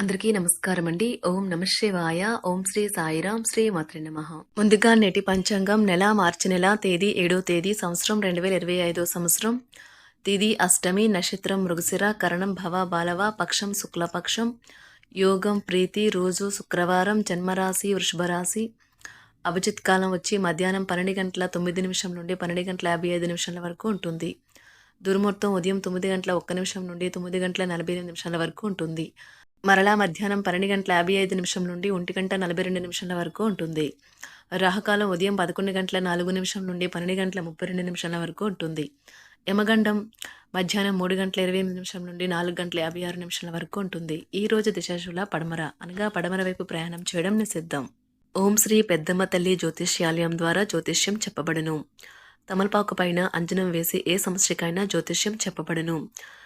అందరికీ నమస్కారం అండి ఓం నమశివాయ ఓం శ్రీ సాయిరాం శ్రీ మాత్రి నమ. ముందుగా నేటి పంచాంగం నెల మార్చి నెల తేదీ ఏడో తేదీ సంవత్సరం రెండు వేల ఇరవై ఐదో సంవత్సరం. తేదీ అష్టమి నక్షత్రం మృగశిర కరణం భవ బాలవ పక్షం శుక్లపక్షం యోగం ప్రీతి రోజు శుక్రవారం జన్మరాశి వృషభరాశి. అభిజిత్ కాలం వచ్చి మధ్యాహ్నం పన్నెండు గంటల తొమ్మిది నిమిషం నుండి పన్నెండు గంటల యాభై ఐదు నిమిషాల వరకు ఉంటుంది. దుర్ముహూర్తం ఉదయం తొమ్మిది గంటల ఒక్క నిమిషం నుండి తొమ్మిది గంటల నలభై ఎనిమిది నిమిషాల వరకు ఉంటుంది. మరలా మధ్యాహ్నం పన్నెండు గంటల యాభై ఐదు నిమిషం నుండి ఒంటి గంట నలభై రెండు నిమిషాల వరకు ఉంటుంది. రాహకాలం ఉదయం పదకొండు గంటల నాలుగు నిమిషం నుండి పన్నెండు గంటల ముప్పై రెండు నిమిషాల వరకు ఉంటుంది. యమగండం మధ్యాహ్నం మూడు గంటల ఇరవై ఎనిమిది నిమిషం నుండి నాలుగు గంటల యాభై ఆరు నిమిషాల వరకు ఉంటుంది. ఈ రోజు దిశాశుల పడమర అనగా పడమర వైపు ప్రయాణం చేయడం నిషిద్ధం. ఓం శ్రీ పెద్దమ్మ తల్లి జ్యోతిష్యాలయం ద్వారా జ్యోతిష్యం చెప్పబడును. తమలపాకు పైన అంజనం వేసి ఏ సమస్యకైనా జ్యోతిష్యం చెప్పబడును.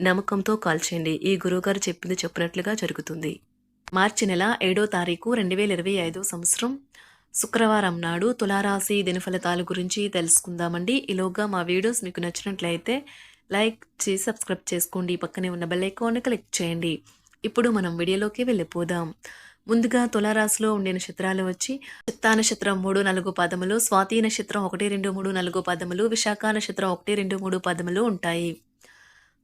నమ్మకంతో కాల్ చేయండి. ఈ గురువుగారు చెప్పింది చెప్పినట్లుగా జరుగుతుంది. మార్చి నెల ఏడో తారీఖు రెండు వేల ఇరవై ఐదో సంవత్సరం. శుక్రవారం నాడు తులారాశి దినఫలితాల గురించి తెలుసుకుందామండి. ఈలోగా మా వీడియోస్ మీకు నచ్చినట్లయితే లైక్ చేసి సబ్స్క్రైబ్ చేసుకోండి. పక్కనే ఉన్న బెల్ ఐకాన్ని క్లిక్ చేయండి. ఇప్పుడు మనం వీడియోలోకి వెళ్ళిపోదాం. ముందుగా తులారాశిలో ఉండే నక్షత్రాలు వచ్చి చిత్తా నక్షత్రం మూడు నాలుగు పదములు స్వాతి నక్షత్రం ఒకటి రెండు మూడు నాలుగు పదములు విశాఖ నక్షత్రం ఒకటి రెండు మూడు పదములు ఉంటాయి.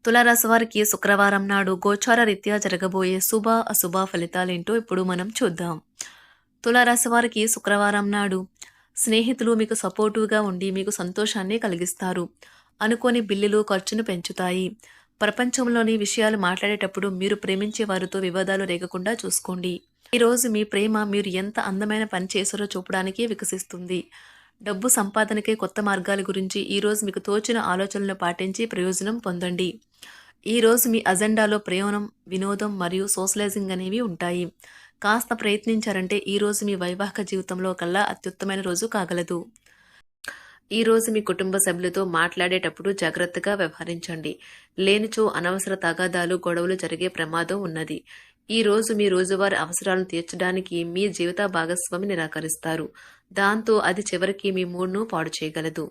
తులారాశి వారికి శుక్రవారం నాడు గోచార రీత్యా జరగబోయే శుభ అశుభ ఫలితాలేంటో ఇప్పుడు మనం చూద్దాం. తులారాశి వారికి శుక్రవారం నాడు స్నేహితులు మీకు సపోర్టివ్గా ఉండి మీకు సంతోషాన్ని కలిగిస్తారు. అనుకోని బిల్లులు ఖర్చును పెంచుతాయి. ప్రపంచంలోని విషయాలు మాట్లాడేటప్పుడు మీరు ప్రేమించే వారితో వివాదాలు రేగకుండా చూసుకోండి. ఈరోజు మీ ప్రేమ మీరు ఎంత అందమైన పని చేశారో చూపడానికి వికసిస్తుంది. డబ్బు సంపాదనకే కొత్త మార్గాల గురించి ఈరోజు మీకు తోచిన ఆలోచనలు పాటించి ప్రయోజనం పొందండి. ఈరోజు మీ అజెండాలో ప్రయాణం వినోదం మరియు సోషలైజింగ్ అనేవి ఉంటాయి. కాస్త ప్రయత్నించారంటే ఈరోజు మీ వైవాహిక జీవితంలో కల్లా అత్యుత్తమైన రోజు కాగలదు. ఈ రోజు మీ కుటుంబ సభ్యులతో మాట్లాడేటప్పుడు జాగ్రత్తగా వ్యవహరించండి. లేనిచో అనవసర తగాదాలు గొడవలు జరిగే ప్రమాదం ఉన్నది. ఈ రోజు మీ రోజువారి అవసరాలను తీర్చడానికి మీ జీవిత భాగస్వామి నిరాకరిస్తారు. దాంతో అది చివరికి మీ మూడ్ను పాడు చేయగలదు.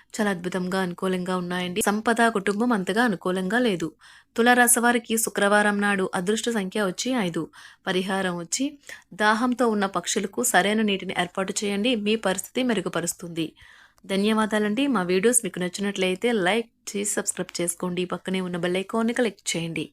చాలా అద్భుతంగా అనుకూలంగా ఉన్నాయండి. సంపద కుటుంబం అంతగా అనుకూలంగా లేదు. తులారాశి వారికి శుక్రవారం నాడు అదృష్ట సంఖ్య వచ్చి ఐదు. పరిహారం వచ్చి దాహంతో ఉన్న పక్షులకు సరైన నీటిని ఏర్పాటు చేయండి. మీ పరిస్థితి మెరుగుపరుస్తుంది. ధన్యవాదాలండి. మా వీడియోస్ మీకు నచ్చినట్లయితే లైక్ చేసి సబ్స్క్రైబ్ చేసుకోండి. పక్కనే ఉన్న బెల్ ఐకాన్ని క్లిక్ చేయండి.